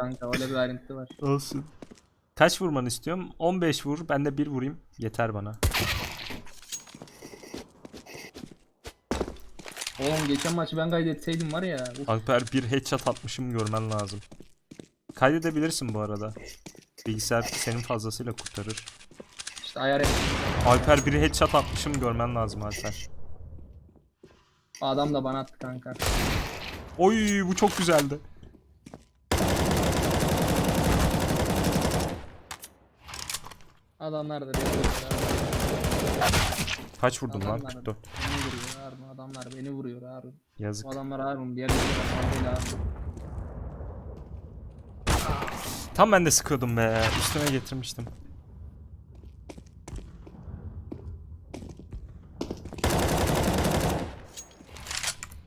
kanka öyle bir ayrıntı var. Olsun. Kaç vurmanı istiyorum? 15 vur. Ben de bir vurayım. Yeter bana. Oğlum geçen maçı ben kaydetseydim var ya. Uf, Alper bir headshot atmışım görmen lazım. Kaydedebilirsin bu arada. Bilgisayar senin fazlasıyla kurtarır. işte ayar et. Alper bir headshot atmışım görmen lazım Alper. Adam da bana attı kanka. Oy bu çok güzeldi. Adamlar da vuruyor. Kaç vurdun lan? Adamlar 44. beni vuruyor Harun. Adamlar beni vuruyor Harun. Yazık. Bu adamlar Harun. Diğer bir değil Harun. Tam ben de sıkıyordum be. Üstüne getirmiştim.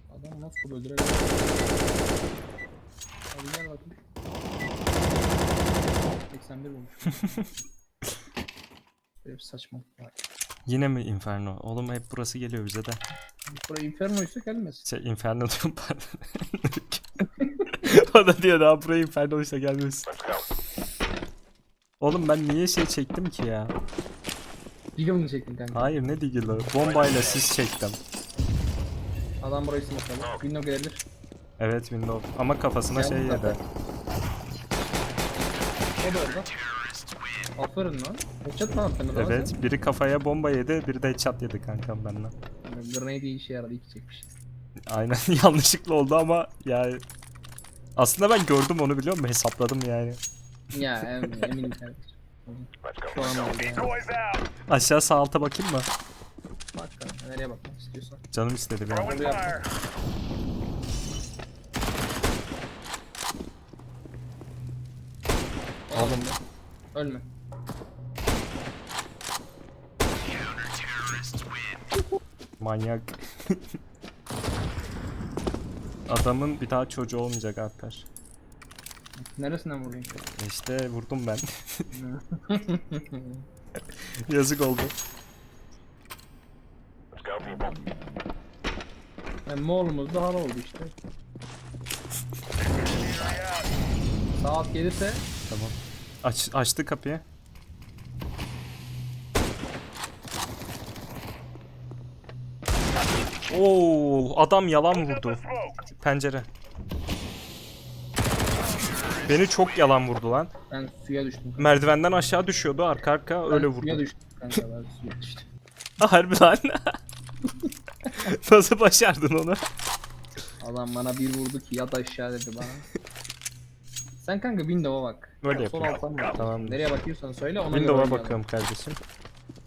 Adam nasıl öldürebilir? Abi gel bakayım. 81 bulmuş. Böyle bir saçmalık var. Yine mi Inferno? Oğlum hep burası geliyor bize de. Buraya Inferno'ysa gelmez. Şey Inferno diyorum pardon. o da diyor daha buraya Inferno'ysa gelmesin. Oğlum ben niye şey çektim ki ya? Giga mı çektin kanka? Hayır ne Deagle'ı? Bombayla sis çektim. Adam burayı smokladı. Window gelebilir. Evet window. Ama kafasına şey zaten. yedi. O da orada. Aferin lan. Headshot mı attın adama Evet biri kafaya bomba yedi biri de headshot yedi kankam benden. sen? Grenade iyi işe yaradı. iki çekmiş. Aynen yanlışlıkla oldu ama yani aslında ben gördüm onu biliyor musun? Hesapladım yani. Ya em, eminim kardeşim. Şu an oldu yani. Aşağı sağ alta bakayım mı? Bak kanka nereye bakmak istiyorsan. Canım istedi bir an. Orada yap. Oğlum Ölme. Manyak. Adamın bir daha çocuğu olmayacak Alper. Neresinden vurayım? İşte vurdum ben. Yazık oldu. Yani Moğolumuz da hal oldu işte. Saat gelirse Tamam. Aç, açtı kapıyı. Oo, adam yalan vurdu. Pencere. Beni çok yalan vurdu lan. ben suya düştüm. Merdivenden aşağı düşüyordu arka arka öyle Ben Suya vurdu. düştüm kanka ben suya düştüm. Harbi lan. Nasıl başardın onu? Adam bana bir vurdu ki yat aşağı dedi bana. Sen kanka Windows'a bak. Böyle bak. Tamamdır. Nereye bakıyorsan söyle ona göre Windows'a bakıyorum kardeşim.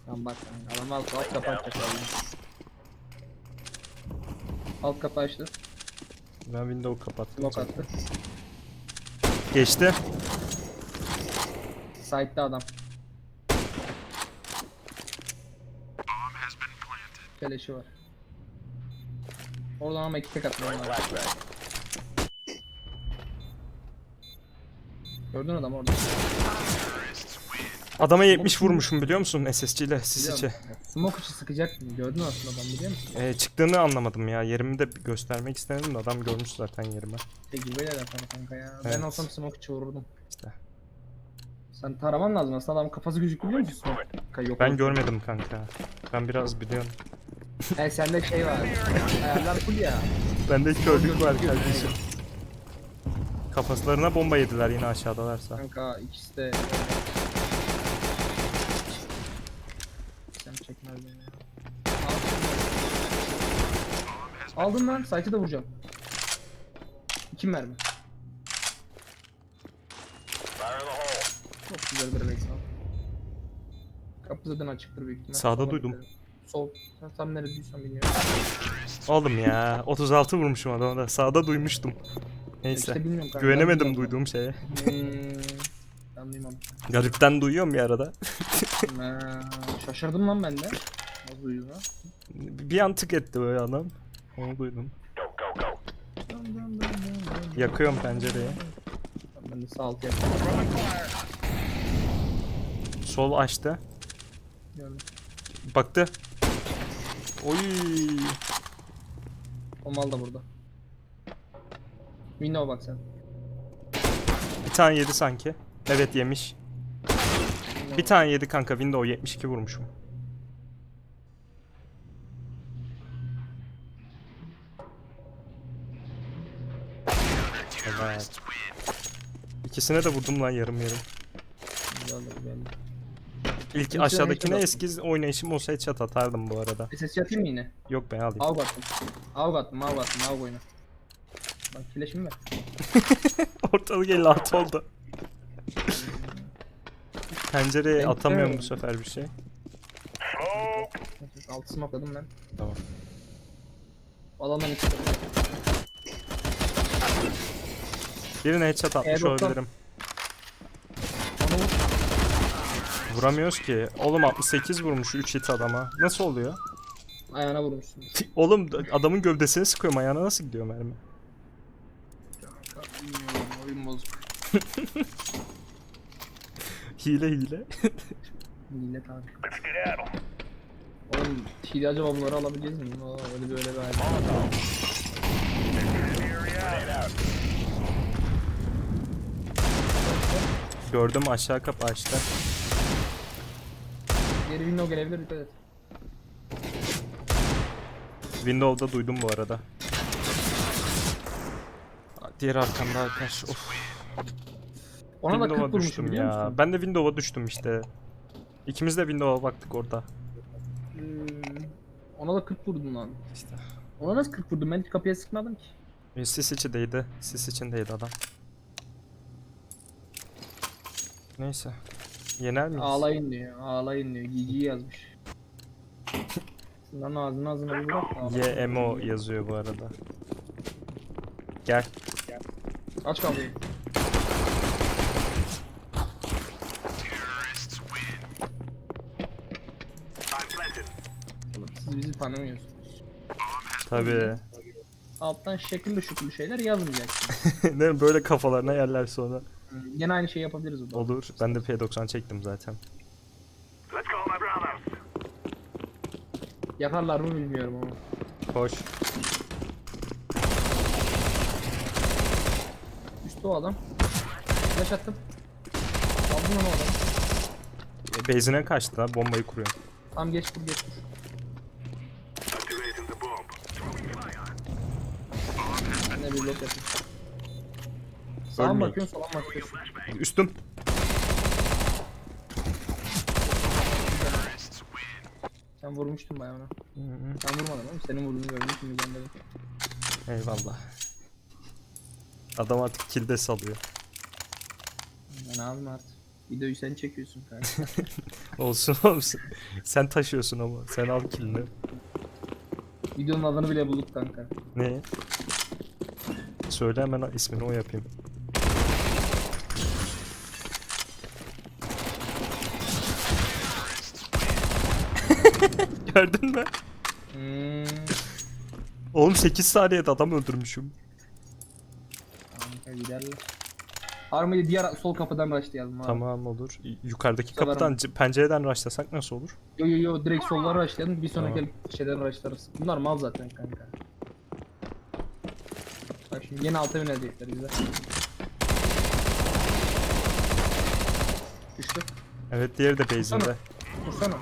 Tamam bak kanka. Adam alt, açacak abi. Alt kapı açtı. Ben Windows'u kapattım. Lock attı. Geçti. Side'da adam. Keleşi var. Oradan ama iki tek atmam lazım. Gördün adam orada. Adama 70 vurmuşum biliyor musun SSC ile musun? Smoke içi sıkacak mı? Gördün aslında adam biliyor musun? Ee, çıktığını anlamadım ya. Yerimi de göstermek istemedim de adam görmüş zaten yerimi. Tecrübeyle yapar kanka ya. Ben Evet. olsam smoke içi vururdum. İşte. Sen taraman lazım aslında adam kafası biliyor musun smoke? Yok Ben görmedim kanka. Ben biraz biliyorum. He sende şey var. Ayarlar full ya. Bende körlük var kardeşim. Kafaslarına bomba yediler yine aşağıdalarsa. Kanka ikisi de Sen çekmez beni ya. Aldım lan, site'ı da vuracağım. İki mermi. Çok güzel bir al. Kapı zaten açıktır büyük ihtimal. Sağda Sola duydum. Sol. Sen tam nerede duysam bilmiyorum. Oğlum ya 36 vurmuşum adama da. Sağda duymuştum. Neyse. İşte bilmiyorum kanka, Güvenemedim duymadım. duyduğum şeye. Hmm, ben. Garipten duyuyorum bir arada. Ha, şaşırdım lan ben de. Ha? Bir an tık etti böyle adam. Onu duydum. Yakıyorum pencereyi. Ben de sağ alt yaptım. Sol açtı. Gördüm. Baktı. Oy. O mal da burada. Window bak sen. tane yedi sanki. Evet yemiş. Bir tane yedi kanka. Window 72 vurmuşum. İkisine de vurdum lan yarım yarım. İlk aşağıdakine headshot eski oynayışım olsa headshot atardım bu arada. SS yapayım mı yine? Yok ben alayım. Av attım. Av attım, av attım, av oyunu. Bak kileşim ver. Ortalık 56 oldu. Pencereye Ben atamıyorum bu sefer bir şey. Altı smokladım ben. Tamam. Alandan iki. Birine headshot atmış E90. olabilirim. Onu vur. Vuramıyoruz ki. Oğlum 68 vurmuş 3 hit adama. Nasıl oluyor? Ayağına vurmuşsun. Oğlum adamın gövdesini sıkıyorum ayağına nasıl gidiyor mermi? Bilmiyorum, oyun bozuk. Hile hile. Millet abi. Oğlum hile acaba bunları alabileceğiz mi? Oo, öyle bir öyle bir hayal. Gördüm aşağı kapı açtı. Geri window gelebilir dikkat et. Windows'da duydum bu arada. Diğer arkamda arkadaş. Of. Ona da 40 Windows'a vurmuşum düştüm biliyor ya. musun? Ben de Windows'a düştüm işte. İkimiz de Windows'a baktık orada. Hmm, ona da 40 vurdum lan. İşte. Ona nasıl 40 vurdum? Ben hiç kapıya sıkmadım ki. E, Sis içindeydi. Sis içindeydi adam. Neyse. Yener miyiz? Ağlayın diyor. Ağlayın diyor. GG yazmış. Şunların ağzını ağzına bir bırak. da ağlayın. YMO yazıyor bu arada. Gel. Aç kapıyı. Siz bizi tanımıyorsunuz. Tabii. Alttan şekilli şukulu şeyler yazmayacaksın. ne böyle kafalarına yerler sonra. Gene aynı şeyi yapabiliriz o da. Olur. Ben de P90 çektim zaten. Yakarlar mı bilmiyorum ama. Hoş. Üstü o adam. Flash attım. Aldım onu o adamı. E, Base'ine kaçtı ha. Bombayı kuruyor. Tamam geç vur geç. Ben de bir blok yapayım. Sağa mı bakıyorsun sola mı bakıyorsun? Üstüm. Sen vurmuştun bayağı ona. Sen vurmadın oğlum. Senin vurduğunu gördüm şimdi ben dedim. Eyvallah. Adam artık kilde salıyor. Ben abim artık. Videoyu sen çekiyorsun kanka. Olsun olsun. Sen taşıyorsun ama. Sen al kilini. Videonun adını bile bulduk kanka. Ne? Söyle hemen ismini o yapayım. Gördün mü? Hmm. Oğlum 8 saniyede adam öldürmüşüm. Kanka giderler. Diğer sol kapıdan başlayalım abi. Tamam olur. Y- Yukarıdaki Severim. kapıdan c- pencereden rushlasak nasıl olur? Yo yo yo direkt sollara başlayalım. Bir sonraki Tamam. şeyden başlarız. Bunlar mal zaten kanka. Bak şimdi yine alta yönelecekler bize. Düştü. Evet diğeri de base'inde. Vursana.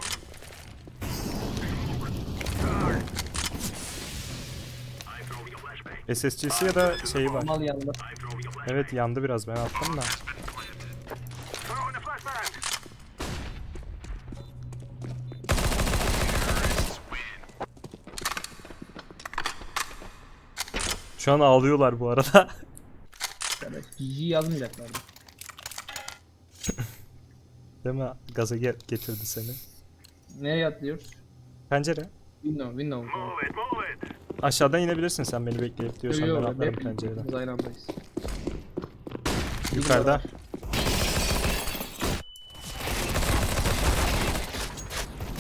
SSG'si ya da şeyi var. Mal yanında. Evet yandı biraz ben attım da. Şu an ağlıyorlar bu arada. Evet. GG yazmayacaklardı. Değil mi? Gaza ge- getirdi seni. Nereye atlıyoruz? Pencere. Window, window. Aşağıdan inebilirsin sen beni bekleyip diyorsan Yo, ben atlarım pencereden. ikimiz aynı andayız. Yukarıda.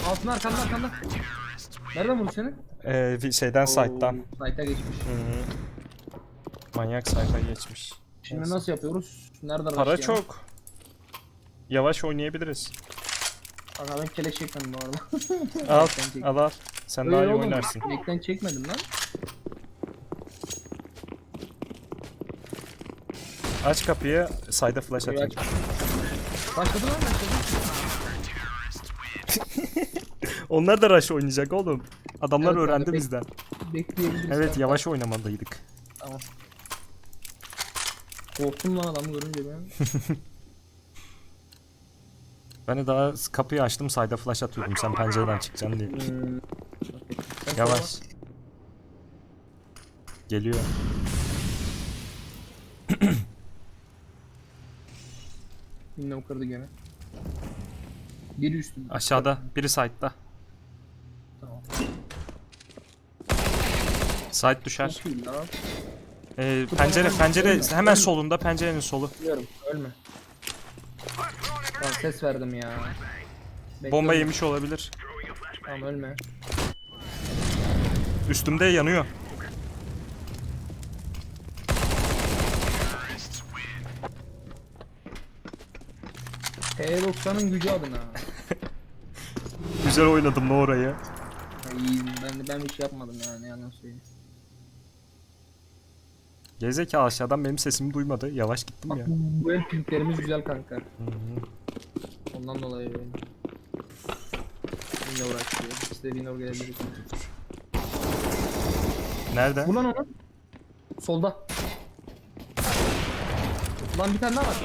Altın arkanda arkanda. Nereden vurdu seni? Ee, bir şeyden site'dan. Oo, Site'a geçmiş. Hı. Manyak sayfa geçmiş. Şimdi Neyse. nasıl yapıyoruz? Nereden Para başlayalım? çok. Yavaş oynayabiliriz. Kanka ben keleş çekmedim bu arada. Al, al al. Sen daha iyi oynarsın. Ekten çekmedim lan. Aç kapıyı. Sayda flash aç. Başladı lan başladı. Onlar da rush oynayacak oğlum. Adamlar Evet, öğrendi bek- bizden. Bekleyebiliriz. Evet kanka. yavaş oynamalıydık. Tamam. Korktum lan adamı görünce ben. Ben de daha kapıyı açtım sayda flash atıyordum sen pencereden çıkacaksın diye. Yavaş. Geliyor. Window kırdı gene. Biri üstünde. Aşağıda. Biri side'da. Tamam. Side düşer. Ee, pencere pencere hemen solunda pencerenin solu. Biliyorum ölme. Ses verdim ya. Bomba yemiş olabilir. Tamam ölme. Üstümde yanıyor. T90'ın gücü adına. Güzel oynadım da orayı. İyiyim. Ben, ben bir şey yapmadım yani yalan söyleyeyim. Gerizekalı aşağıdan benim sesimi duymadı. Yavaş gittim Bak ya. bu, bu el pinklerimiz güzel kanka. Hı hı. Ondan dolayı böyle. Yine uğraşıyor. İstediğin oraya gelebilir. Nerede? Lan onu. Solda. Lan bir tane daha var.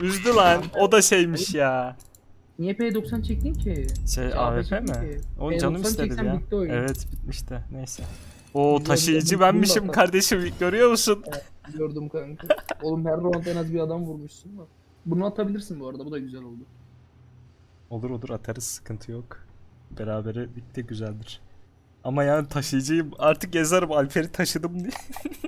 Üzdü lan. O da şeymiş ya. Niye P90 çektin ki? Şey Ya, AWP mi? ki. O P90 canım istedi ya. bitti oyun. Evet bitmişti. Neyse. O taşıyıcı benmişim kardeşim. Görüyor musun? Gördüm kanka. Oğlum her round en az bir adam vurmuşsun bak. Bunu atabilirsin bu arada. Bu da güzel oldu. Olur olur atarız sıkıntı yok. Berabere bitti güzeldir. Ama yani taşıyıcıyım artık yazarım Alper'i taşıdım diye.